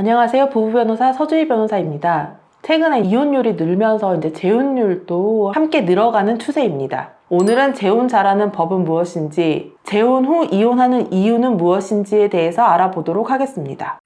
안녕하세요. 부부 변호사 서주희 변호사입니다. 최근에 이혼율이 늘면서 이제 재혼율도 함께 늘어가는 추세입니다. 오늘은 재혼 잘하는 법은 무엇인지, 재혼 후 이혼하는 이유는 무엇인지에 대해서 알아보도록 하겠습니다.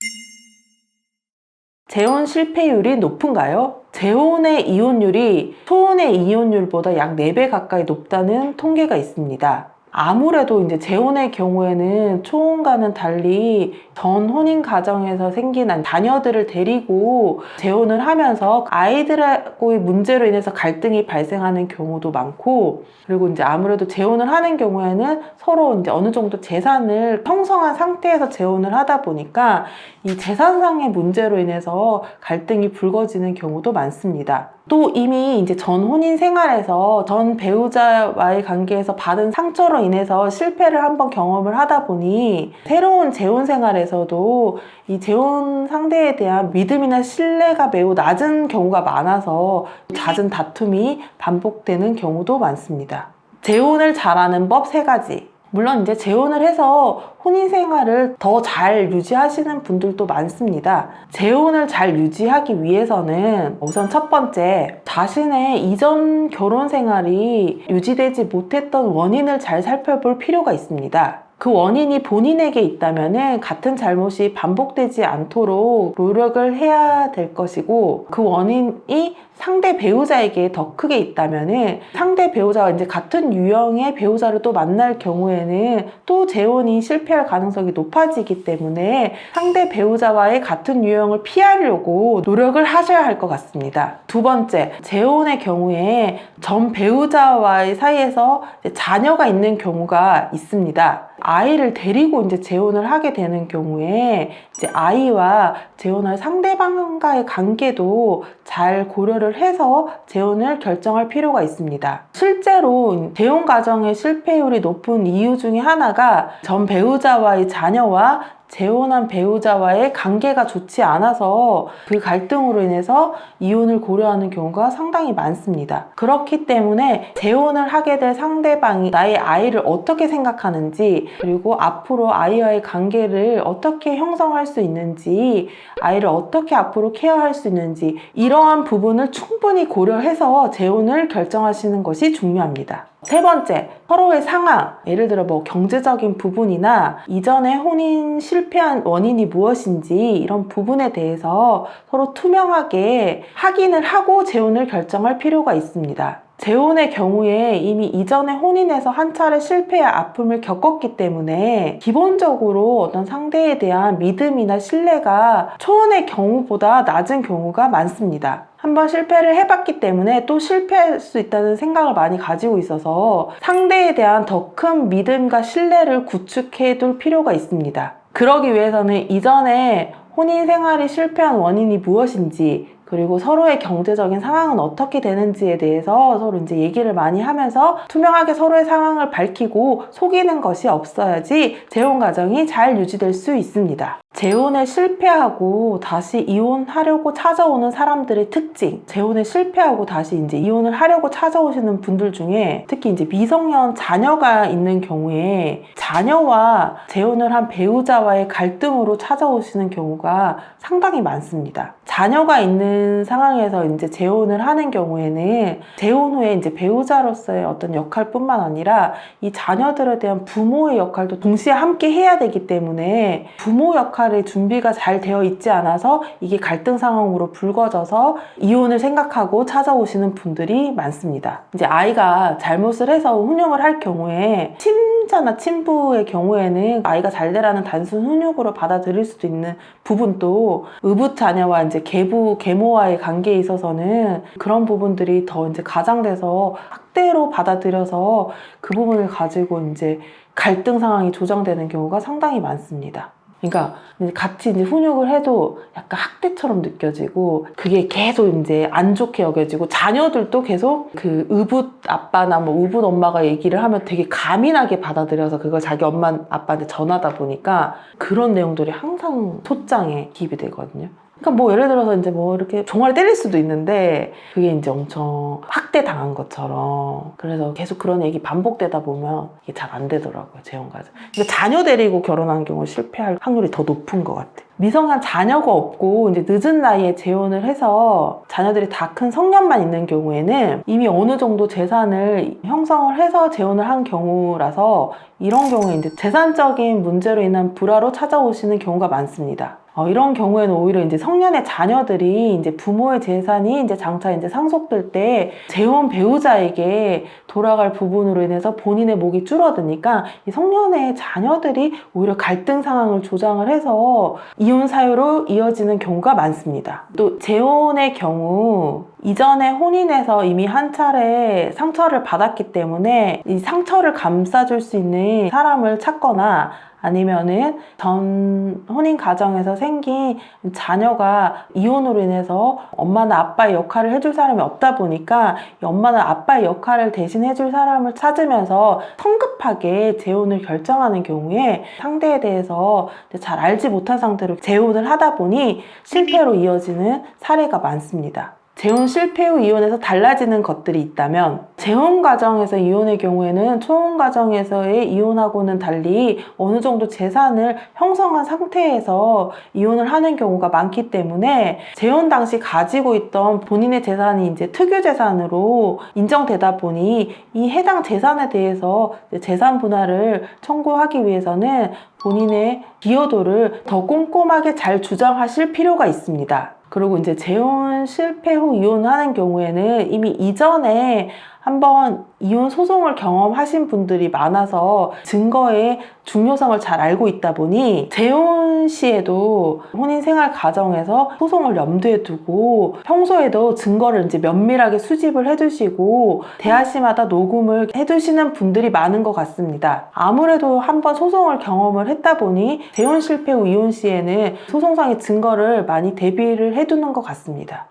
재혼 실패율이 높은가요? 재혼의 이혼율이 초혼의 이혼율보다 약 4배 가까이 높다는 통계가 있습니다. 아무래도 이제 재혼의 경우에는 초혼과는 달리 전 혼인 가정에서 생긴 자녀들을 데리고 재혼을 하면서 아이들하고의 문제로 인해서 갈등이 발생하는 경우도 많고 그리고 이제 아무래도 재혼을 하는 경우에는 서로 이제 어느 정도 재산을 형성한 상태에서 재혼을 하다 보니까 이 재산상의 문제로 인해서 갈등이 불거지는 경우도 많습니다. 또 이미 이제 전 혼인 생활에서 전 배우자와의 관계에서 받은 상처로 인해서 실패를 한번 경험을 하다 보니 새로운 재혼 생활에서도 이 재혼 상대에 대한 믿음이나 신뢰가 매우 낮은 경우가 많아서 잦은 다툼이 반복되는 경우도 많습니다. 재혼을 잘하는 법 세 가지. 물론 이제 재혼을 해서 혼인 생활을 더 잘 유지하시는 분들도 많습니다. 재혼을 잘 유지하기 위해서는 우선 첫 번째, 자신의 이전 결혼 생활이 유지되지 못했던 원인을 잘 살펴볼 필요가 있습니다. 그 원인이 본인에게 있다면 같은 잘못이 반복되지 않도록 노력을 해야 될 것이고 그 원인이 상대 배우자에게 더 크게 있다면 상대 배우자와 이제 같은 유형의 배우자를 또 만날 경우에는 또 재혼이 실패할 가능성이 높아지기 때문에 상대 배우자와의 같은 유형을 피하려고 노력을 하셔야 할 것 같습니다. 두 번째, 재혼의 경우에 전 배우자와의 사이에서 자녀가 있는 경우가 있습니다. 아이를 데리고 이제 재혼을 하게 되는 경우에 이제 아이와 재혼할 상대방과의 관계도 잘 고려를 해서 재혼을 결정할 필요가 있습니다. 실제로 재혼 가정의 실패율이 높은 이유 중에 하나가 전 배우자와의 자녀와 재혼한 배우자와의 관계가 좋지 않아서 그 갈등으로 인해서 이혼을 고려하는 경우가 상당히 많습니다. 그렇기 때문에 재혼을 하게 될 상대방이 나의 아이를 어떻게 생각하는지 그리고 앞으로 아이와의 관계를 어떻게 형성할 수 있는지 아이를 어떻게 앞으로 케어할 수 있는지 이러한 부분을 충분히 고려해서 재혼을 결정하시는 것이 중요합니다. 세 번째, 서로의 상황, 예를 들어 뭐 경제적인 부분이나 이전에 혼인 실패한 원인이 무엇인지 이런 부분에 대해서 서로 투명하게 확인을 하고 재혼을 결정할 필요가 있습니다. 재혼의 경우에 이미 이전에 혼인에서 한 차례 실패와 아픔을 겪었기 때문에 기본적으로 어떤 상대에 대한 믿음이나 신뢰가 초혼의 경우보다 낮은 경우가 많습니다. 한번 실패를 해봤기 때문에 또 실패할 수 있다는 생각을 많이 가지고 있어서 상대에 대한 더 큰 믿음과 신뢰를 구축해 둘 필요가 있습니다. 그러기 위해서는 이전에 혼인 생활이 실패한 원인이 무엇인지 그리고 서로의 경제적인 상황은 어떻게 되는지에 대해서 서로 이제 얘기를 많이 하면서 투명하게 서로의 상황을 밝히고 속이는 것이 없어야지 재혼 과정이 잘 유지될 수 있습니다. 재혼에 실패하고 다시 이혼하려고 찾아오는 사람들의 특징, 재혼에 실패하고 다시 이제 이혼을 하려고 찾아오시는 분들 중에 특히 이제 미성년 자녀가 있는 경우에 자녀와 재혼을 한 배우자와의 갈등으로 찾아오시는 경우가 상당히 많습니다. 자녀가 있는 상황에서 이제 재혼을 하는 경우에는 재혼 후에 이제 배우자로서의 어떤 역할뿐만 아니라 이 자녀들에 대한 부모의 역할도 동시에 함께 해야 되기 때문에 부모 역할 의 준비가 잘 되어 있지 않아서 이게 갈등 상황으로 불거져서 이혼을 생각하고 찾아오시는 분들이 많습니다. 이제 아이가 잘못을 해서 훈육을 할 경우에 친자나 친부의 경우에는 아이가 잘 되라는 단순 훈육으로 받아들일 수도 있는 부분도 의붓 자녀와 이제 계부 계모와의 관계에 있어서는 그런 부분들이 더 이제 가장돼서 학대로 받아들여서 그 부분을 가지고 이제 갈등 상황이 조정되는 경우가 상당히 많습니다. 그러니까 같이 이제 훈육을 해도 약간 학대처럼 느껴지고 그게 계속 이제 안 좋게 여겨지고 자녀들도 계속 그 의붓 아빠나 뭐 의붓 엄마가 얘기를 하면 되게 가민하게 받아들여서 그걸 자기 엄마 아빠한테 전하다 보니까 그런 내용들이 항상 소장에 기입이 되거든요. 그러니까 뭐 예를 들어서 이제 뭐 이렇게 종아리 때릴 수도 있는데 그게 이제 엄청 학대 당한 것처럼 그래서 계속 그런 얘기 반복되다 보면 이게 잘 안 되더라고요 재혼 가정. 근데 자녀 데리고 결혼한 경우 실패할 확률이 더 높은 것 같아. 요 미성년 자녀가 없고 이제 늦은 나이에 재혼을 해서 자녀들이 다 큰 성년만 있는 경우에는 이미 어느 정도 재산을 형성을 해서 재혼을 한 경우라서 이런 경우에 이제 재산적인 문제로 인한 불화로 찾아오시는 경우가 많습니다. 어, 이런 경우에는 오히려 이제 성년의 자녀들이 이제 부모의 재산이 이제 장차 이제 상속될 때 재혼 배우자에게 돌아갈 부분으로 인해서 본인의 목이 줄어드니까 이 성년의 자녀들이 오히려 갈등 상황을 조장을 해서 이혼 사유로 이어지는 경우가 많습니다. 또 재혼의 경우 이전에 혼인에서 이미 한 차례 상처를 받았기 때문에 이 상처를 감싸줄 수 있는 사람을 찾거나 아니면은 전 혼인 가정에서 생긴 자녀가 이혼으로 인해서 엄마나 아빠의 역할을 해줄 사람이 없다 보니까 이 엄마나 아빠의 역할을 대신 해줄 사람을 찾으면서 성급하게 재혼을 결정하는 경우에 상대에 대해서 잘 알지 못한 상태로 재혼을 하다 보니 실패로 이어지는 사례가 많습니다. 재혼 실패 후 이혼에서 달라지는 것들이 있다면 재혼 과정에서 이혼의 경우에는 초혼 과정에서의 이혼하고는 달리 어느 정도 재산을 형성한 상태에서 이혼을 하는 경우가 많기 때문에 재혼 당시 가지고 있던 본인의 재산이 이제 특유 재산으로 인정되다 보니 이 해당 재산에 대해서 재산 분할을 청구하기 위해서는 본인의 기여도를 더 꼼꼼하게 잘 주장하실 필요가 있습니다. 그리고 이제 재혼 실패 후 이혼하는 경우에는 이미 이전에 한번 이혼 소송을 경험하신 분들이 많아서 증거의 중요성을 잘 알고 있다 보니 재혼 시에도 혼인 생활 과정에서 소송을 염두에 두고 평소에도 증거를 이제 면밀하게 수집을 해두시고 대하시마다 녹음을 해두시는 분들이 많은 것 같습니다. 아무래도 한번 소송을 경험을 했다 보니 재혼 실패 후 이혼 시에는 소송상의 증거를 많이 대비를 해두는 것 같습니다.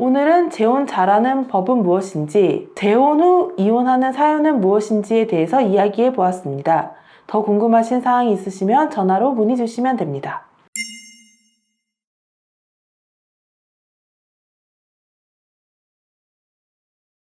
오늘은 재혼 잘하는 법은 무엇인지, 재혼 후 이혼하는 사유는 무엇인지에 대해서 이야기해 보았습니다. 더 궁금하신 사항이 있으시면 전화로 문의 주시면 됩니다.